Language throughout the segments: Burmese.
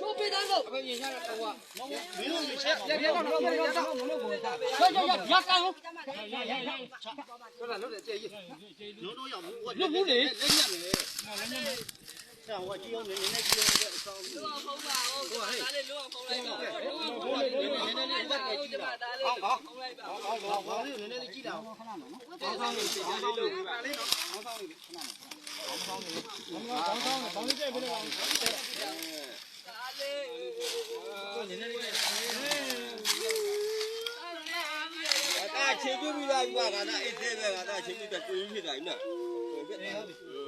ကျိုးပေးတန်းတော့အဖေရင်ရတာတော့မဟုတ်ဘူးမင်းတို့ရေချက်ရရတော့မလို့ရတော့မလို့ကိုရရရရကန်ဟုတ်ရရရဆိုတော့လို့တဲ့ကျေးလုံးတော့ရဘူးကွာလုံးဘူးလေလက်ညက်လေဆရာဟိုကြည့်အောင်နေနေ လိုက်ပါနည်းနည်းလေးတက်ကြည့်ပါဒါလေးဟောဖုံးလိုက်ပါဟောဟောဟောလေးနည်းနည်းလေးကြည့်တာခဏနော်အောင်းဆောင်လေးအောင်းဆောင်လေးပါလေးနော်အောင်းဆောင်လေးခဏနော်အောင်းဆောင်လေးအောင်းဆောင်လေးအောင်းဆောင်လေးကြည့်ပြလို့အချင်းပြပြီးသားပြီကငါသားအေးသေးပဲငါသားအချင်းပြတဲ့တွေ့ရဖြစ်တာညနော်ပြတ်တယ်ဦးလေခေါင်း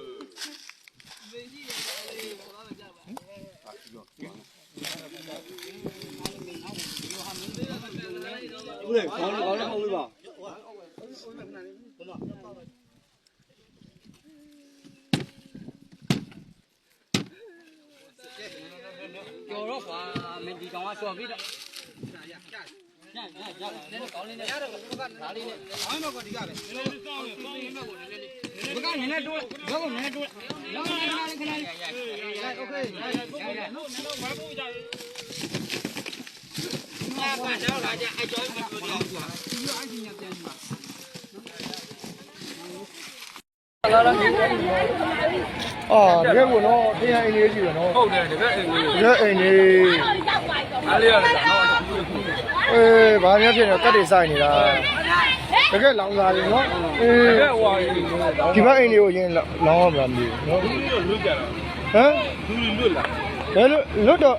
ခေါင်းလည်းဟုတ်ပြီပါကျော်တော့ကွာမင်းဒီကောင်ကဆော်ပြီးတော့ရရရရရရလည်းကောင်းလေးနဲ့ရတော့ကဒါလေးနဲ့အောင်းတော့က ဒီကပဲနည်းနည်းစောင်းစောင်းရင်းတော့နည်းနည်းလေးဘကနည်းနည်းတိုးဘောကနည်းနည်း တော့လာကြအကျော်မပြောတော့ဘူးဟာဒီလိုအချင်းညာပြန်ပါအာတကယ်ကိုတော့တင်ရအိမ်လေးကြီးပဲနော်ဟုတ်တယ်တကယ်အိမ်လေးတကယ်အိမ်လေးအားလေးရတာနော်အေးဘာများဖြစ်နေကတ်တွေစိုက်နေတာတကယ်လောင်စားတယ်နော်အေးတကယ်ဟွာဒီဘက်အိမ်လေးကိုရင်လောင်ရမှာမသိဘူးနော်ဟမ်လူလွတ်လာ ဘယ်လိုလွတ်တော့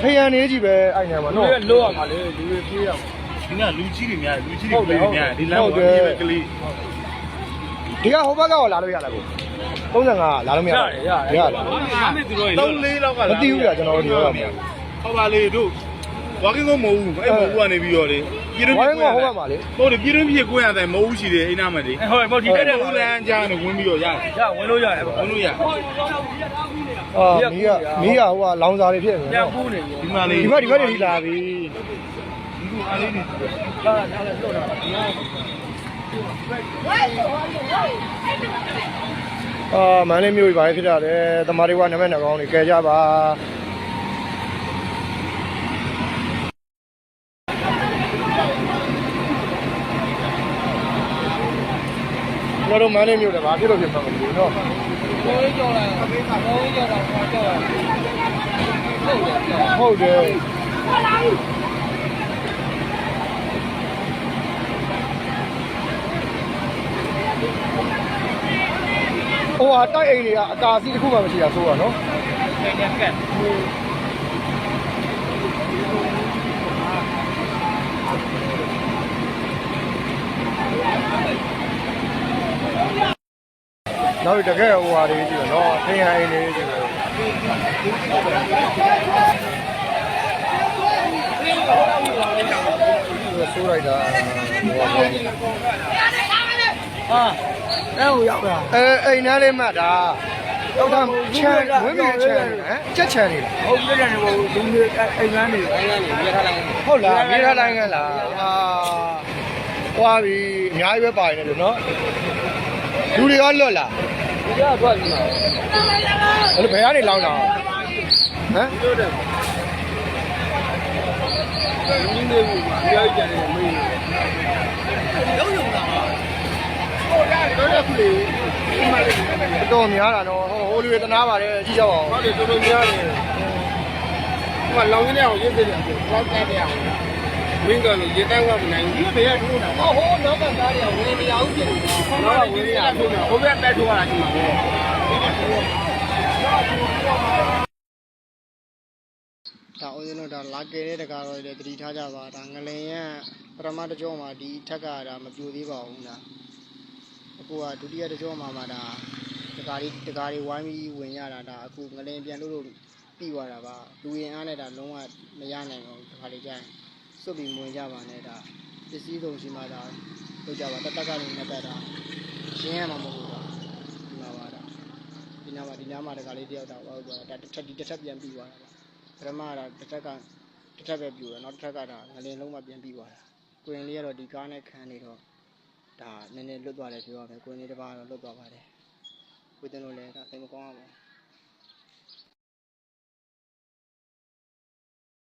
ထင်ရနေကြီးပဲအိုင်နေမှာလူနော်တွေလွတ်ရမှာလေလူတွေပြေးရမှာဒီကလူကြီးတွေများလူကြီးတွေပြေးများဒီလမ်းမှာပြေးပဲကလေးဒီကဟိုဘက်ကရောလာလို့ရလားကို35လာလို့မရရဘူးရရရလားအားမသူတို့သုံးလေးလောက်ကမသိဘူးလားကျွန်တော်တို့ပြောရမှာဟုတ်ပါလေတို့ ဝါကင်းကမဟုတ်ဘူးအဲ့မဟုတ်ကနေပြီးတော့လေပြည်တွင်းဝိုင်းကဟိုဘက်မှာလေဟုတ်တယ်ပြည်တွင်းပြည်ကိုရတဲ့မဟုတ်ရှိတယ်အိနာမလေးဟုတ်ဟုတ်ဒီတဲ့တဲ့လမ်းကြားနေဝင်ပြီးတော့ရတယ်ရဝင်လို့ရတယ်ဝင်လို့ရအာမီးကမီးကဟိုကလောင်စားတွေဖြစ်နေတယ်နော်ဒီမှာလေးဒီဘက်ဒီဘက်တွေလာပြီဒီကအားလေးနေအာမန္တလေးမြို့ကြီးဘာဖြစ်တာလဲတမားတွေကနမက်နှကောင်းတွေကဲကြပါ ကျွန်တော်တို့မန်းလေးမြို့လည်းဘာဖြစ်လို့ဖြစ်မှာမသိဘူးနော်ကိုလေးကြော်လာကိုလေးကြော်လာကိုကြော်လာဟုတ်တယ်ဟုတ်တယ်ဟိုဟာတိုက်အိမ်တွေကအကာစီတစ်ခုမှမရှိတာဆိုတာနော်။ဆိုင်ကက်ကတ် နောက်ပြီးတကယ်ဟိုဟာတွေကြည့်တော့နော်အထင်ဟိုင်းလေးကြည့်တော့ဆိုးလိုက်တာဟာအဲ့ဟိုရောက်တာအဲအိမ်သားလေးမှတ်တာတော့ကချန်ဝင်းမချန်ဟမ်ချက်ချန်နေလားဟုတ်ပြတယ်ဟိုလူတွေအိမ်လမ်းနေအိမ်လမ်းနေမြေထားလိုင်းဟုတ်လားမြေထားလိုင်းကလားဟာသွားပြီအများကြီးပဲပါနေတယ်နော်လူတွေကလွတ်လား ဒီကတော့ဒီမှာအဲ့လိုဘယ်ကနေလောင်းတာဟမ်တို့တယ်ရင်းနေဘူးမှာပြောကြတယ်မေးလုံးလုံးလာဟုတ်ရတယ်တော့ရခုလေဒီမှာလေအတော်များတာနော်ဟိုဟိုလူတွေတနာပါတယ်ကြည့်ကြပါဦးဟုတ်တယ်တော်တော်များတယ်ဟိုလောင်ရင်းအောင်ရင်းသေးတယ်ပေါ့တက်တယ်အောင် မင်းကလည်းရေတန်းကမနိုင်ဘူးဒီဘယ်ကထိုးတာဟိုဟိုနောက်ကသားတွေကဝင်နေရအောင်ပြင်နေတာတော့ဝင်ရထိုးတာဟိုဘက်တက်ထိုးရတာဒီမှာပဲဒါဦးဇင်းတို့ဒါလာကယ်တဲ့တကားတော့လည်းတတိထားကြပါဒါငလင်ရပထမတစ်ကြောမှာဒီထက်ကဒါမပြိုသေးပါဘူးလားအခုကဒုတိယတစ်ကြောမှာမှဒါတကားလေးတကားလေးဝိုင်းပြီးဝင်ရတာဒါအခုငလင်ပြန်လို့လို့ပြီးသွားတာပါလူရင်အားနဲ့ဒါလုံးဝမရနိုင်ဘူးတခါလေးကြာရင် စွတ်ပြီးဝင်ကြပါနဲ့ဒါပစ္စည်းသုံးရှိမှဒါလုပ်ကြပါတက်တက်ကနေနှစ်ပတ်ဒါရှင်းရမှာမဟုတ်ဘူးဒါဒီမှာပါဒါဒီနားမှာဒီနားမှာတကားလေးတယောက်တော့ဟုတ်ပါဒါတစ်ထက်ဒီတစ်ထက်ပြန်ပြီးသွားတာပါပထမကတော့တစ်ထက်ကတစ်တစ်ထပ်ပဲပြူတယ်နောက်တစ်ထပ်ကဒါငလင်လုံးမှပြန်ပြီးသွားတာကိုရင်လေးကတော့ဒီကားနဲ့ခံနေတော့ဒါနည်းနည်းလွတ်သွားတယ်ပြောရမယ်ကိုရင်လေးတစ်ပါးကတော့လွတ်သွားပါတယ်ကိုတင်လို့လည်းဒါစိတ်မကောင်းပါဘူး